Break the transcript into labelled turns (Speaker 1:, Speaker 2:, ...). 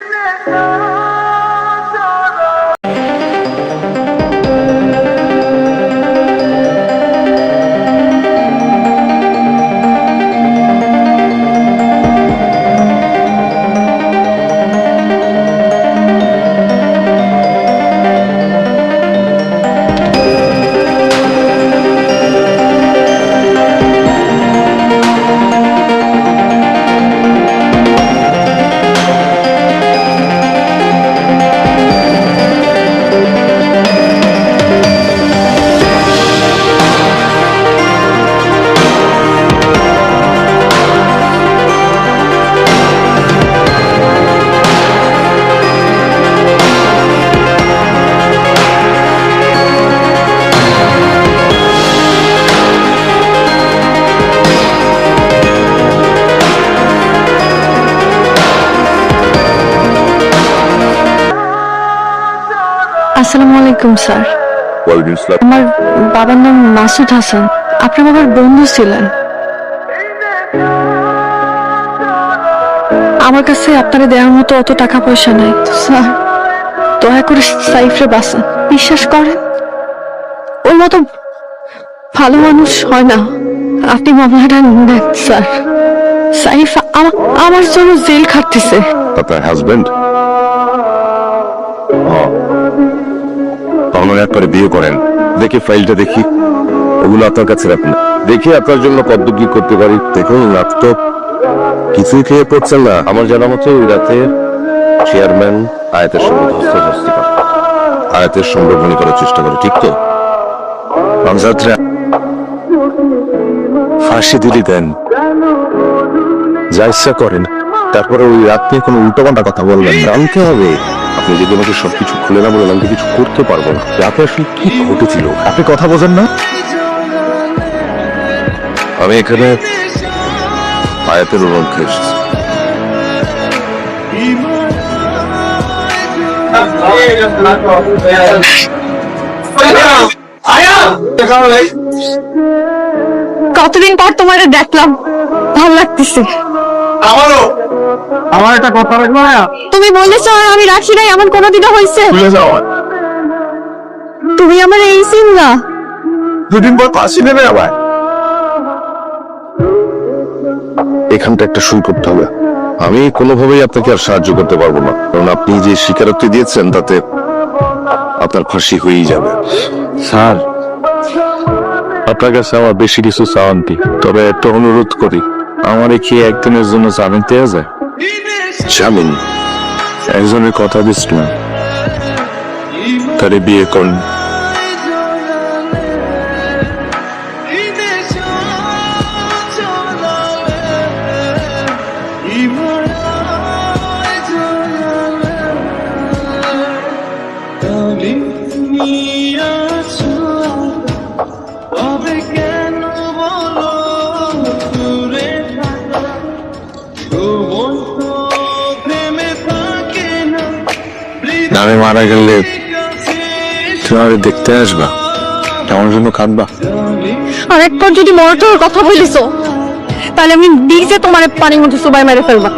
Speaker 1: No. আসসালামু আলাইকুম sir.
Speaker 2: ওয়ালাইকুম আসসালাম।
Speaker 1: আমার বাবার নাম মাসুদ হাসান। আপনার বাবার বন্ধু ছিলেন। আমার কাছে আপনারা দেওয়ার মতো অত টাকা পয়সা নাই। স্যার দয়া করে সাইফরে বাঁচান। বিশ্বাস করেন? ওর মতো ভালো মানুষ হয় না। আপনি মামলাটা নেন স্যার। সাইফ আমা- আমার জন্য জেল খাটতেছে।
Speaker 2: আপনার হাজবেন্ড তাহলে একবারে বিয়ে করেন। দেখি ফাইলটা দেখি। ওগুলো আপনার কাছে রাখুন। দেখি আপনার জন্য কত কি করতে পারি। দেখুন তো কিছুই খেয়ে পড়ছেন না। আমার জানা মতো ওই রাতে চেয়ারম্যান আয়াতের সঙ্গে ধস্তাধস্তি করে। আয়াতের সংরক্ষণ করার চেষ্টা করে, ঠিক তো? রমজাত্রা ফাঁসি দিলি দেন। যা ইচ্ছা করেন। তারপরে ওই রাত নিয়ে কোনো উল্টোপাল্টা কথা বলবেন জানতে হবে। আপনি যদি আমাকে সবকিছু খুলে না বলেন আমি কিছু করতে পারব না। রাতে আসলে কি ঘটেছিল? আপনি কথা বোঝেন না। আমি এখানে আয়াতের রোল এসেছি।
Speaker 1: কতদিন পর তোমারে দেখলাম? ভালো লাগতেছে।
Speaker 3: আমারও। আমার একটা কথা রাখব না
Speaker 1: তুমি বলেছ আমি রাখি নাই এমন কোনোদিনও হয়েছে
Speaker 3: ভুলে যাও।
Speaker 1: তুমি আমার এই সিন না
Speaker 3: দুদিন পর ফাঁসি নেবে আবার
Speaker 2: এখানটা একটা শুরু করতে হবে। আমি কোনোভাবেই আপনাকে আর সাহায্য করতে পারব না। কারণ আপনি যে স্বীকারোক্তি দিয়েছেন তাতে আপনার ফাঁসি হয়েই যাবে।
Speaker 4: স্যার আপনার কাছে আমার বেশি কিছু চাওয়ান্তি তবে একটা অনুরোধ করি আমার কি একদিনের জন্য জামিন দেওয়া যায়?
Speaker 2: জামিন
Speaker 4: একজনের কথা দিচ্ছিলাম তারে বিয়ে করুন। আমি মারা গেলে তুমি আমাকে দেখতে আসবা। কেমন জন্য কাঁদবা।
Speaker 1: আর একবার যদি মরটোর কথা বলিস তাহলে আমি নিজে তোমার পানির মধ্যে সবাই মেরে ফেলবা।